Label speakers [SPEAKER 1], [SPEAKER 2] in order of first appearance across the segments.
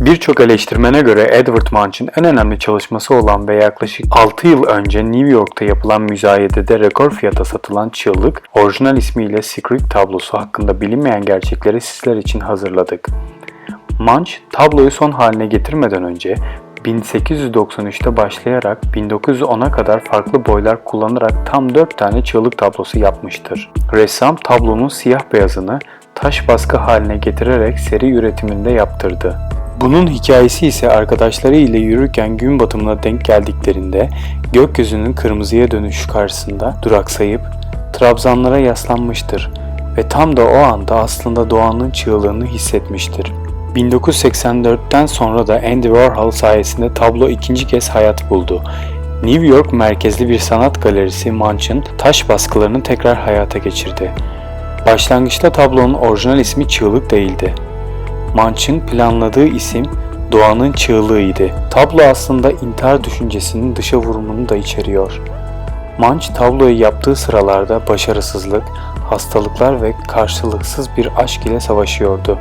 [SPEAKER 1] Birçok eleştirmene göre Edward Munch'ın en önemli çalışması olan ve yaklaşık 6 yıl önce New York'ta yapılan müzayedede rekor fiyata satılan Çığlık, orijinal ismiyle Secret tablosu hakkında bilinmeyen gerçekleri sizler için hazırladık. Munch, tabloyu son haline getirmeden önce 1893'te başlayarak 1910'a kadar farklı boylar kullanarak tam 4 tane çığlık tablosu yapmıştır. Ressam tablonun siyah beyazını taş baskı haline getirerek seri üretiminde yaptırdı. Bunun hikayesi ise arkadaşları ile yürürken gün batımına denk geldiklerinde gökyüzünün kırmızıya dönüşü karşısında duraksayıp trabzanlara yaslanmıştır ve tam da o anda aslında doğanın çığlığını hissetmiştir. 1984'ten sonra da Andy Warhol sayesinde tablo ikinci kez hayat buldu. New York merkezli bir sanat galerisi Munch'ın taş baskılarını tekrar hayata geçirdi. Başlangıçta tablonun orijinal ismi Çığlık değildi. Munch'ın planladığı isim Doğanın Çığlığı'ydı. Tablo aslında intihar düşüncesinin dışa vurumunu da içeriyor. Munch tabloyu yaptığı sıralarda başarısızlık, hastalıklar ve karşılıksız bir aşk ile savaşıyordu.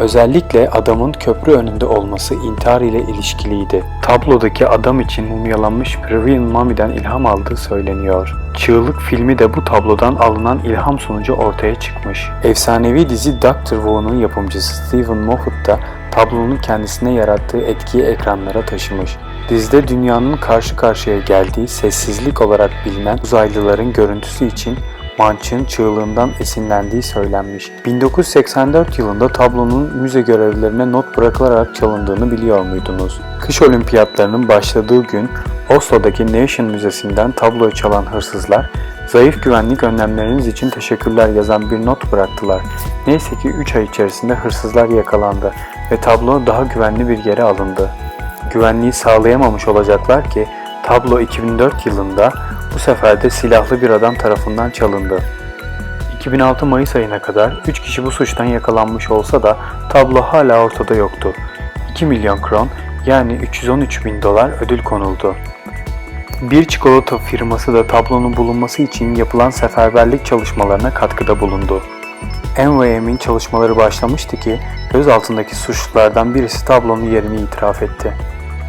[SPEAKER 1] Özellikle adamın köprü önünde olması intihar ile ilişkiliydi. Tablodaki adam için mumyalanmış Peruvian Mummy'den ilham aldığı söyleniyor. Çığlık filmi de bu tablodan alınan ilham sonucu ortaya çıkmış. Efsanevi dizi Doctor Who'nun yapımcısı Stephen Moffat da tablonun kendisine yarattığı etkiyi ekranlara taşımış. Dizide dünyanın karşı karşıya geldiği sessizlik olarak bilinen uzaylıların görüntüsü için Munch'ın çığlığından esinlendiği söylenmiş. 1984 yılında tablonun müze görevlilerine not bırakılarak çalındığını biliyor muydunuz? Kış olimpiyatlarının başladığı gün Oslo'daki Nation Müzesi'nden tabloyu çalan hırsızlar zayıf güvenlik önlemleriniz için teşekkürler yazan bir not bıraktılar. Neyse ki 3 ay içerisinde hırsızlar yakalandı ve tablo daha güvenli bir yere alındı. Güvenliği sağlayamamış olacaklar ki tablo 2004 yılında bu sefer de silahlı bir adam tarafından çalındı. 2006 Mayıs ayına kadar 3 kişi bu suçtan yakalanmış olsa da tablo hala ortada yoktu. 2 milyon kron yani 313 bin dolar ödül konuldu. Bir çikolata firması da tablonun bulunması için yapılan seferberlik çalışmalarına katkıda bulundu. NVM'in çalışmaları başlamıştı ki gözaltındaki suçlulardan birisi tablonun yerini itiraf etti.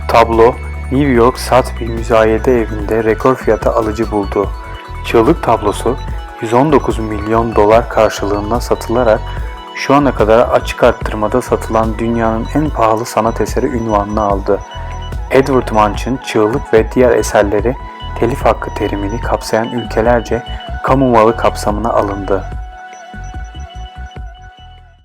[SPEAKER 1] Tablo, New York Sotheby's müzayede evinde rekor fiyata alıcı buldu. Çığlık tablosu 119 milyon dolar karşılığında satılarak şu ana kadar açık arttırmada satılan dünyanın en pahalı sanat eseri ünvanını aldı. Edward Munch'ın Çığlık ve diğer eserleri telif hakkı terimini kapsayan ülkelerce kamu malı kapsamına alındı.